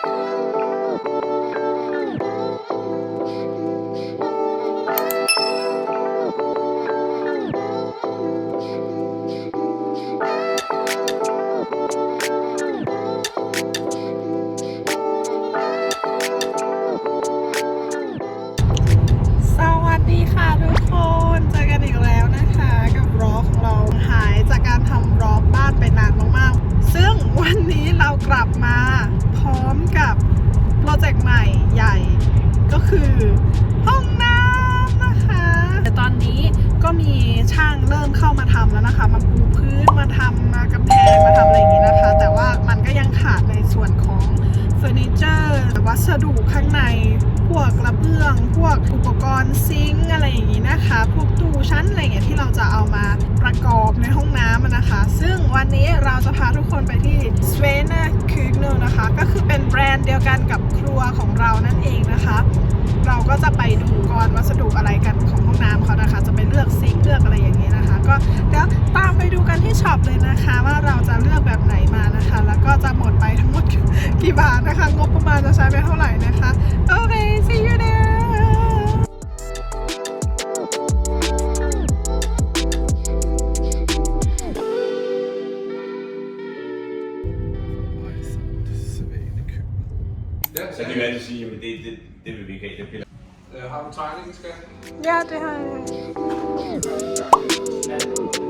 สวัสดีค่ะทุกคนเจอกันอีกแล้วนะคะกับร็อกของเราหายจากการทำร็อกบ้านไปนานมากๆซึ่งวันนี้เพร้อมกับโปรเจกต์ใหม่ใหญ่ก็คือห้องน้ำนะคะ แต่ตอนนี้ก็มีช่างเริ่มเข้ามาทำแล้วนะคะ มาปูพื้นมาทำมากำแพงมาทำอะไรอย่างนี้นะคะ แต่ว่ามันก็ยังขาดในส่วนของเฟอร์นิเจอร์วัสดุข้างในพวกกระเบื้อง พวกอุปกรณ์ซิงอะไรอย่างนี้นะคะ พวกตู้ชั้นอะไรอย่างเงี้ยที่ รนด์เดียวกันกับครัวของเรานั่นเองนะคะ เราก็จะไปดูก่อนวัสดุอะไรกันของห้องน้ำเขานะคะ จะไปเลือกซิงเลือกอะไรอย่างนี้นะคะ ก็เดี๋ยวตามไปดูกันที่ช็อปเลยนะคะ ว่าเราจะเลือกแบบไหนมานะคะ แล้วก็จะหมดไปทั้งหมดกี่บาทนะคะ งบประมาณจะใช้ไปเท่าไหร่นะคะ โอเค see you there Altid sige, at det, det, det vil vi ikke have. Det piller. Øh, har du tegningen, skal? Ja, det har jeg.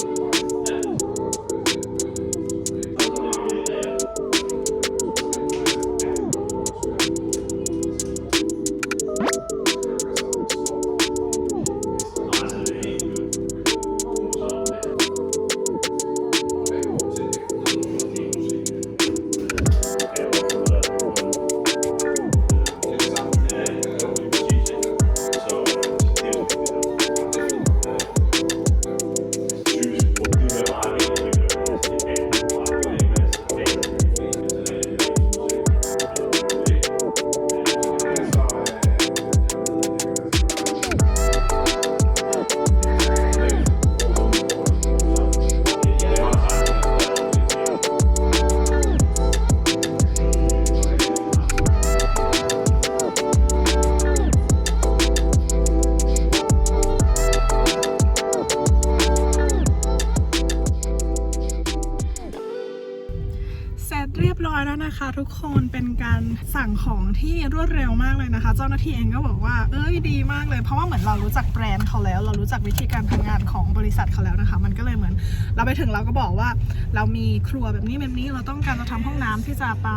เสร็จเรียบร้อยแล้วนะคะ ทุกคนเป็นการสั่งของที่รวดเร็วมากเลยนะคะ เจ้าหน้าที่เองก็บอกว่า เอ้ยดีมากเลยเพราะว่าเหมือนเรารู้จักแบรนด์เขาแล้ว เรารู้จักวิธีการทำงานของบริษัทเขาแล้วนะคะ มันก็เลยเหมือน เราไปถึงเราก็บอกว่า เรามีครัวแบบนี้แบบนี้เราต้องการจะทำห้องน้ำที่จะปา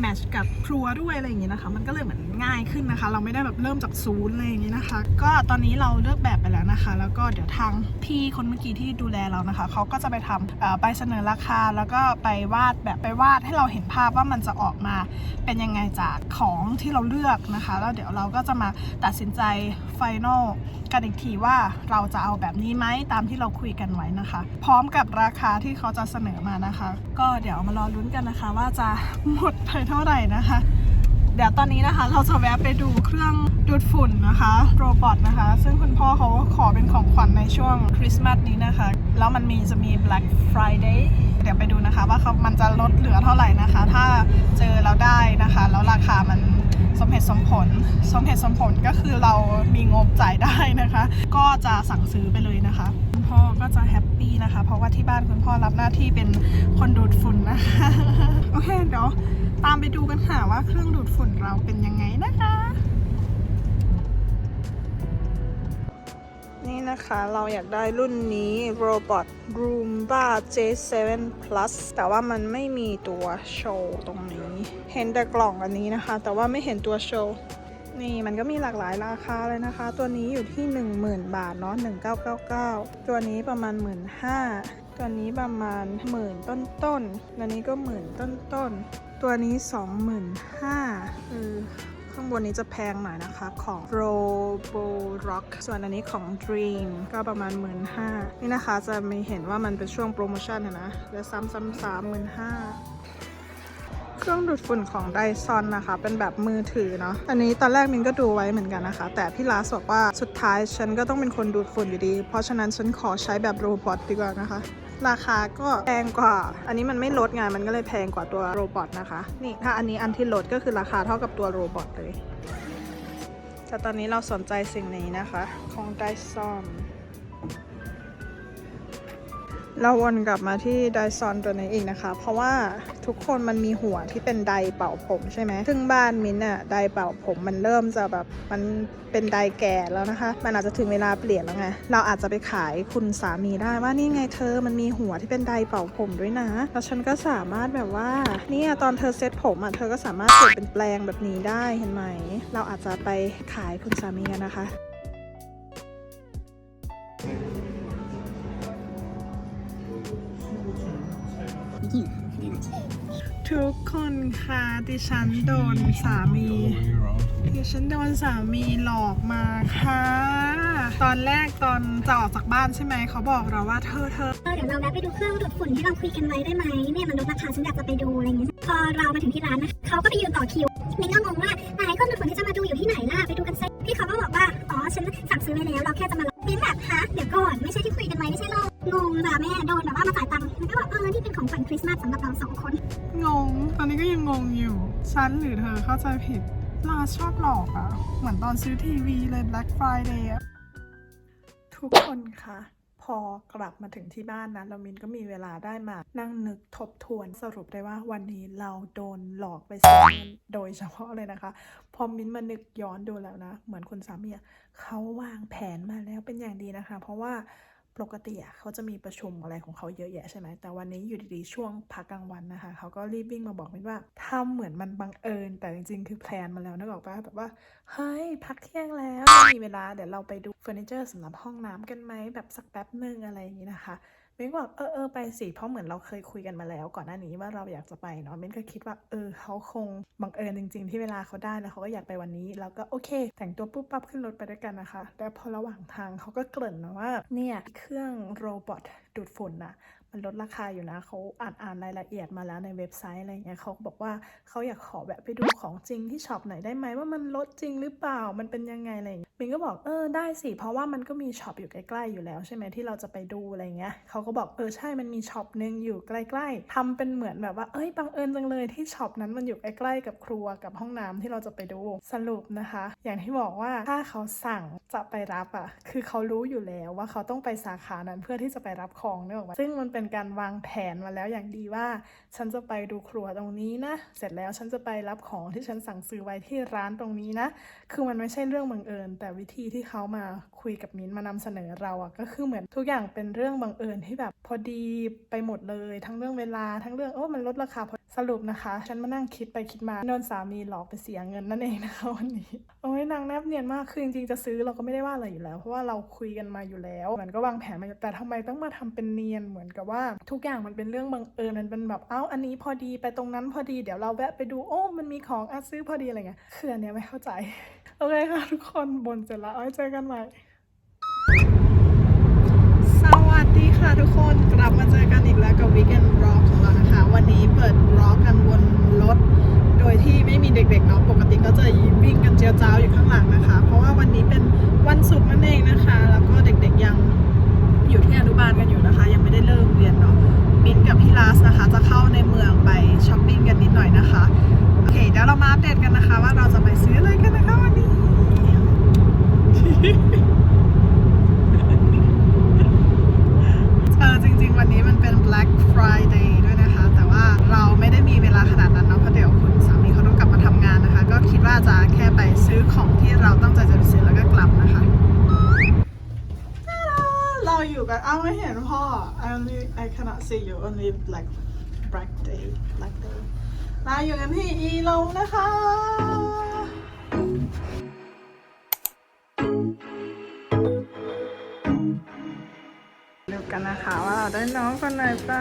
แมทช์กับครัวด้วยอะไรอย่างนี้นะคะ มันก็เลยเหมือนง่ายขึ้นนะคะ เราไม่ได้แบบเริ่มจากศูนย์อะไรอย่างนี้นะคะ ก็ตอนนี้เราเลือกแบบไปแล้วนะคะ แล้วก็เดี๋ยวทางพี่คนเมื่อกี้ที่ดูแลเรานะคะเขาก็จะไปทำไปเสนอราคาแล้วก็ไปวาดแบบไปวาดให้เราเห็นภาพว่ามันจะออกมาเป็นยังไงจากของที่เราเลือกนะคะ แล้วเดี๋ยวเราก็จะมาตัดสินใจไฟนอล กันอีกทีว่าเราจะเอาแบบนี้ไหมตามที่เราคุยกันไว้นะคะ พร้อมกับราคาที่เขาจะเสนอมานะคะ ก็เดี๋ยวมารอลุ้นกันนะคะ ว่าจะหมดไปเท่าไหร่นะคะ เดี๋ยวตอนนี้นะคะเราจะแวะไปดูเครื่องดูดฝุ่นนะคะโรบอทนะคะ ซึ่งคุณพ่อเขาขอเป็นของขวัญในช่วงคริสต์มาสนี้นะคะ แล้วมันมีจะมี Black Friday เดี๋ยวไปดูนะคะว่าเขามันจะลดเหลือเท่าไหร่นะคะ ถ้าเจอเราได้นะคะ แล้วราคามัน สมเหตุสมผล สมเหตุสมผลก็คือเรามีงบจ่ายได้นะคะ ก็จะสั่งซื้อไปเลยนะคะ คุณพ่อก็จะแฮปปี้นะคะ เพราะว่าที่บ้านคุณพ่อรับหน้าที่เป็นคนดูดฝุ่นนะคะ โอเคเดี๋ยวตามไปดูกันค่ะว่าเครื่องดูดฝุ่นเราเป็นยังไงนะคะ นะคะ เราอยากได้รุ่นนี้ Robot Roomba J7 Plus แต่ว่ามันไม่มีตัวโชว์ตรงนี้ เห็นแต่กล่องอันนี้นะคะ แต่ว่าไม่เห็นตัวโชว์นี่มันก็มีหลากหลายราคาเลยนะคะ ตัวนี้อยู่ที่ 10,000 บาทเนาะ1999 ตัวนี้ประมาณ 15,000ตัวนี้ประมาณหมื่นต้นต้นตัวนี้ก็หมื่นต้นต้นตัวนี้ 25,000เออ ข้างบนนี้จะแพงหน่อยนะคะของ Robo Rock ส่วนอันนี้ของ Dream ก็ประมาณ 15,000นี่นะคะจะมีเห็นว่ามันเป็นช่วงโปรโมชั่นนะแล้วซ้ำซ้ำซ้ำหมื่นห้าเครื่องดูดฝุ่นของไดซอนนะคะ เป็นแบบมือถือเนาะ อันนี้ตอนแรกมินก็ดูไว้เหมือนกันนะคะ แต่พี่ลาสบอกว่าสุดท้ายฉันก็ต้องเป็นคนดูดฝุ่นอยู่ดี เพราะฉะนั้นฉันขอใช้แบบโรบอทดีกว่านะคะ ราคาก็แพงกว่า อันนี้มันไม่ลดไงมันก็เลยแพงกว่าตัวโรบอทนะคะ นี่ถ้าอันนี้อันที่ลดก็คือราคาเท่ากับตัวโรบอทเลย แต่ตอนนี้เราสนใจสิ่งนี้นะคะ ของไดซอน เราวนกลับมาที่ไดซอนตัวนี้อีกนะคะ เพราะว่าทุกคนมันมีหัวที่เป็นไดเป่าผมใช่ไหมซึ่งบ้านมิ้นอะไดเป่าผมมันเริ่มจะแบบมันเป็นไดแก่แล้วนะคะ มันอาจจะถึงเวลาเปลี่ยนแล้วไง เราอาจจะไปขายคุณสามีได้ว่านี่ไงเธอมันมีหัวที่เป็นไดเป่าผมด้วยนะ แล้วฉันก็สามารถแบบว่าเนี่ยตอนเธอเซ็ตผมอะเธอก็สามารถเปลี่ยนเป็นแปลงแบบนี้ได้เห็นไหม เราอาจจะไปขายคุณสามีกันนะคะ ทุกคนค่ะดิฉันโดนสามีดิฉันโดนสามีหลอกมาค่ะ ตอนแรกตอนจะออกจากบ้านใช่ไหมเขาบอกเราว่าเธอเธอเดี๋ยวเราแวะไปดูเครื่องดูดฝุ่นที่เราคุยกันไว้ได้ไหมเนี่ยมันลดราคาฉันอยากจะไปดูอะไรอย่างเงี้ยพอเรามาถึงที่ร้านนะเขาก็ไปยืนต่อคิวมิ้นก็งงว่าไหนเครื่องดูดฝุ่นที่จะมาดูอยู่ที่ไหนล่ะไปดูกันซิพี่เขาก็บอกว่าอ๋อฉันสั่งซื้อไว้แล้วเราแค่จะมารับมิ้นแบบฮะเดี๋ยวก่อนไม่ใช่ที่คุยกันไว้ไม่ใช่หรอ งงจ้ะแม่โดนแบบว่ามาจ่ายตังค์มันก็บอกเออนี่เป็นของขวัญคริสต์มาสสำหรับเราสองคน งง ตอนนี้ก็ยังงงอยู่ ฉันหรือเธอเข้าใจผิดลาชอบหลอกอะ่ะเหมือนตอนซื้อทีวีเลย Black Friday อะทุกคนคะพอกลับมาถึงที่บ้านนะเรามินก็มีเวลาได้มา นั่งนึกทบทวนสรุปได้ว่าวันนี้เราโดนหลอกไปเสียเงินโดยเฉพาะเลยนะคะ พอมินมานึกย้อนดูแล้วนะ เหมือนคุณสามีอะเขาวางแผนมาแล้วเป็นอย่างดีนะคะ เพราะว่า ปกติเขาจะมีประชุมอะไรของเขาเยอะแยะใช่ไหม แต่วันนี้อยู่ดีๆ ช่วงพักกลางวันนะคะ เขาก็รีบวิ่งมาบอกมินว่าทำเหมือนมันบังเอิญ แต่จริงๆ คือแพลนมาแล้วนึกออกปะแบบว่า เฮ้ย พักเที่ยงแล้วม่มีเวลา เดี๋ยวเราไปดูเฟอร์นิเจอร์สำหรับห้องน้ำกันไหม แบบสักแป๊บหนึ่งอะไรอย่างนี้นะคะ มินก็บอกเออเออไปสิเพราะเหมือนเราเคยคุยกันมาแล้ว ก่อนหน้านี้ว่าเราอยากจะไปเนาะมินก็คิดว่าเออเขาคงบังเอิญจริง ๆ ที่เวลาเขาได้แล้วเขาก็อยากไปวันนี้ แล้วก็โอเค แต่งตัวปุ๊บปั๊บขึ้นรถไปด้วยกันนะคะแต่พอระหว่างทางเขาก็เกริ่นนะว่าเนี่ยเครื่องโรบอทดูดฝุ่นน่ะ มันลดราคาอยู่นะเขาอ่านอ่านรายละเอียดมาแล้วในเว็บไซต์อะไรอย่างเงี้ยเขาก็บอกว่าเขาอยากขอแวะไปดูของจริงที่ช็อปไหนได้ไหมว่ามันลดจริงหรือเปล่ามันเป็นยังไงอะไรอย่างเงี้ยมินก็บอกเออได้สิเพราะว่ามันก็มีช็อปอยู่ใกล้ๆอยู่แล้วใช่ไหมที่เราจะไปดูอะไรเงี้ยเขาก็บอกเออใช่มันมีช็อปหนึ่งอยู่ใกล้ๆทำเป็นเหมือนแบบว่าเอ้ยบังเอิญจังเลยที่ช็อปนั้นมันอยู่ใกล้ๆกับครัวกับห้องน้ำที่เราจะไปดูสรุปนะคะ อย่างที่บอกว่าถ้าเขาสั่งจะไปรับอะคือเขารู้อยู่แล้วว่าเขาต้องไปสาขานั้นเพื่อที่จะไปรับของนึกออกไหมซึ่งมันเป็นการวางแผนมาแล้วอย่างดีว่า ฉันจะไปดูครัวตรงนี้นะ เสร็จแล้วฉันจะไปรับของที่ฉันสั่งซื้อไว้ที่ร้านตรงนี้นะ คือมันไม่ใช่เรื่องบังเอิญ แต่วิธีที่เขามาคุยกับมิ้นมานำเสนอเราอะก็คือเหมือนทุกอย่างเป็นเรื่องบังเอิญที่แบบพอดีไปหมดเลย ทั้งเรื่องเวลาทั้งเรื่องโอ้มันลดราคาพอ สรุปนะคะ ฉันมานั่งคิดไปคิดมาโดนสามีหลอกไปเสียเงินนั่นเองนะคะวันนี้โอ้ยนางแนบเนียนมากคือจริงๆจะซื้อเราก็ไม่ได้ว่าอะไรอยู่แล้ว เพราะว่าเราคุยกันมาอยู่แล้วมันก็วางแผนมาแต่ทำไมต้องมาทำเป็นเนียนเหมือนกับว่า ทุกอย่างมันเป็นเรื่องบังเอิญมันเป็นแบบเอ้าอันนี้พอดีไปตรงนั้นพอดีเดี๋ยวเราแวะไปดูโอ้มันมีของอะซื้อพอดีอะไรเงี้ยคืออันเนี้ยไม่เข้าใจโอเคค่ะทุกคนบนเสร็จแล้วเอาไว้เจอกันใหม่สวัสดีค่ะทุกคนกลับมาเจอกันอีกแล้วกับ Weekend Vlog ของเรา นะคะ วันนี้เปิด Vlog กันบนรถ โดยที่ไม่มีเด็กๆเนาะปกติก็จะวิ่งกันเจียวจ้าอยู่ข้างหลังนะคะ เพราะว่าวันนี้เป็นวันศุกร์นั่นเองนะคะ แล้วก็เด็กๆยังอยู่ที่อนุบาลกันอยู่นะคะ ยังไม่ได้เริ่มเรียนเนาะมินกับพี่ลาสนะคะ จะเข้าในเมืองไปช้อปปิ้งกันนิดหน่อยนะคะโอเคเดี๋ยวเรามาอัปเดตกันนะคะ ว่าเราจะไปซื้ออะไรกันนะคะวันนี้ เออจริง ๆ วันนี้มันเป็น Black Friday ด้วยนะคะ แต่ว่าเราไม่ได้มีเวลาขนาดนั้นเนาะเพราะเดี๋ยวคุณสามีเขาต้องกลับมาทำงานนะคะ ก็คิดว่าจะแค่ไปซื้อของที่เราตั้งใจจะไปซื้อแล้วก็กลับนะคะเราอยู่กัน เอาไม่เห็นพ่อ I only I cannot see you only Black Black Day Black Day เราอยู่กันที่อีลงนะคะดูกันนะคะว่าเราได้น้องคนไหนไป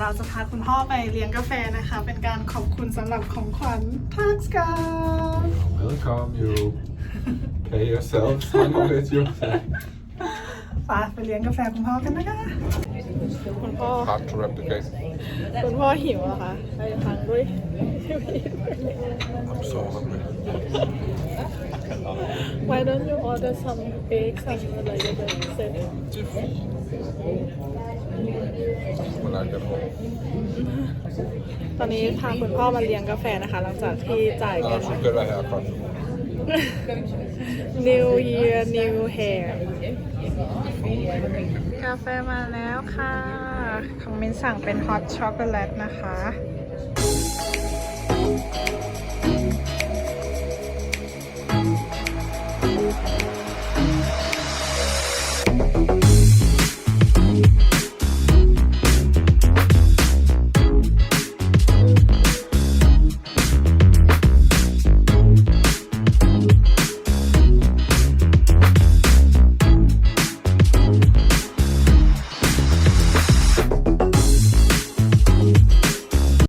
เดี๋ยวเราจะพาคุณพ่อไปเลี้ยงกาแฟนะคะ เป็นการขอบคุณสำหรับของขวัญทักกา Welcome, you pay yourself some of it yourself. ไปไปเลี้ยงกาแฟคุณพ่อกันนะคะ คุณพ่อ Hard to replicate. คุณพ่อหิวอะค่ะไปทานด้วย I'm so hungry. Why don't you order some eggs and like a set When I get home. ตอนนี้พาคุณพ่อมาเลี้ยงกาแฟนะคะ หลังจากที่จ่ายเงิ I น should get a haircut. New Year New Hair กาแฟมาแล้วค่ะ ของมินสั่งเป็นฮอตช็อกโกแลตนะคะ